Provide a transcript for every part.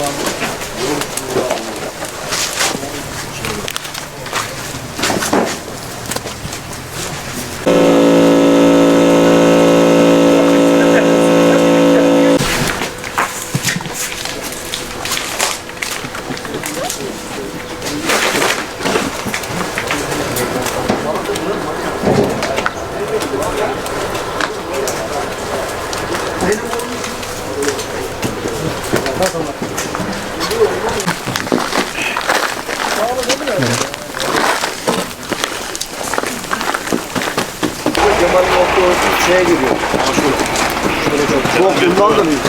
Gracias. Kemal'in olduğu şeye giriyor. Çok bundan da büyük.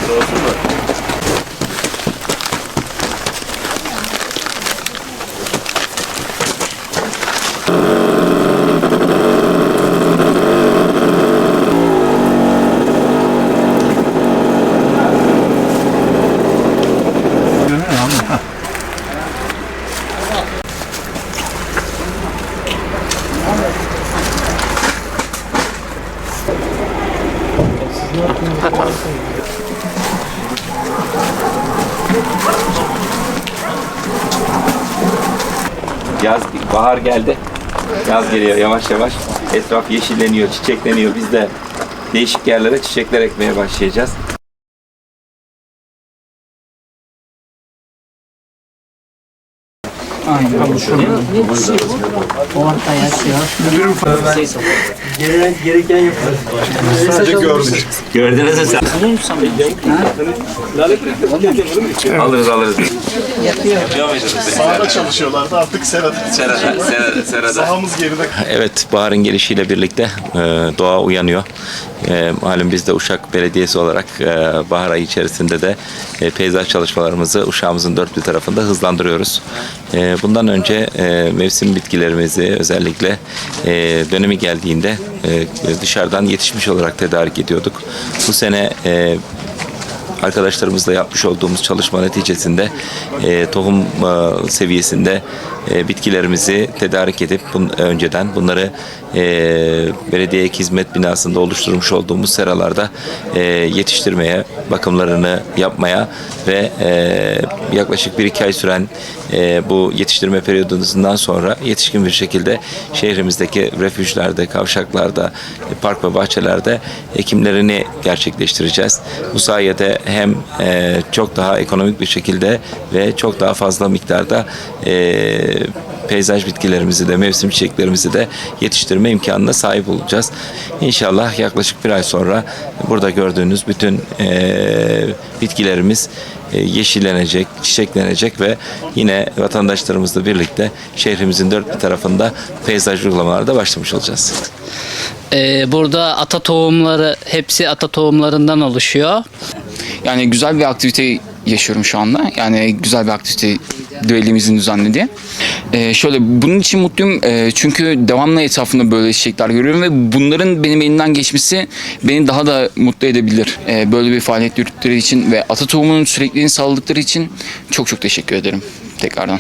Yaz, bahar geldi. Yaz geliyor yavaş yavaş. Etraf yeşilleniyor, çiçekleniyor. Biz de değişik yerlere çiçekler ekmeye başlayacağız. Gördünüz mü sen? Alırız alırız. Sahada çalışıyorlardı artık serada. Serada, serada, serada. Sahamız geride. Evet, baharın gelişiyle birlikte e, doğa uyanıyor. E, malum biz de Uşak Belediyesi olarak e, bahar ayı içerisinde de e, peyzaj çalışmalarımızı Uşağımızın dört bir tarafında hızlandırıyoruz. E, bundan önce e, mevsim bitkilerimizi özellikle e, dönemi geldiğinde e, dışarıdan yetişmiş olarak tedarik ediyorduk. Bu sene e, arkadaşlarımızla yapmış olduğumuz çalışma neticesinde e, tohum e, seviyesinde e, bitkilerimizi tedarik edip bun, önceden bunları e, belediye hizmet binasında oluşturmuş olduğumuz seralarda e, yetiştirmeye, bakımlarını yapmaya ve e, yaklaşık 1-2 ay süren e, bu yetiştirme periyodundan sonra yetişkin bir şekilde şehrimizdeki refüjlerde, kavşaklarda, e, park ve bahçelerde ekimlerini gerçekleştireceğiz. Bu sayede hem e, çok daha ekonomik bir şekilde ve çok daha fazla miktarda e, peyzaj bitkilerimizi de mevsim çiçeklerimizi de yetiştirme imkanına sahip olacağız. İnşallah yaklaşık bir ay sonra burada gördüğünüz bütün e, bitkilerimiz e, yeşillenecek, çiçeklenecek ve yine vatandaşlarımızla birlikte şehrimizin dört bir tarafında peyzaj uygulamalara da başlamış olacağız. Ee, burada ata tohumları hepsi ata tohumlarından oluşuyor. Yani güzel bir aktivite yaşıyorum şu anda. Yani güzel bir aktivite düellimizin düzenlediği. Ee, şöyle bunun için mutluyum Ee, çünkü devamlı etrafında böyle çiçekler görüyorum ve bunların benim elimden geçmesi beni daha da mutlu edebilir. Ee, böyle bir faaliyet yürüttükleri için ve ata tohumunun sürekliliğini sağladıkları için çok çok teşekkür ederim tekrardan.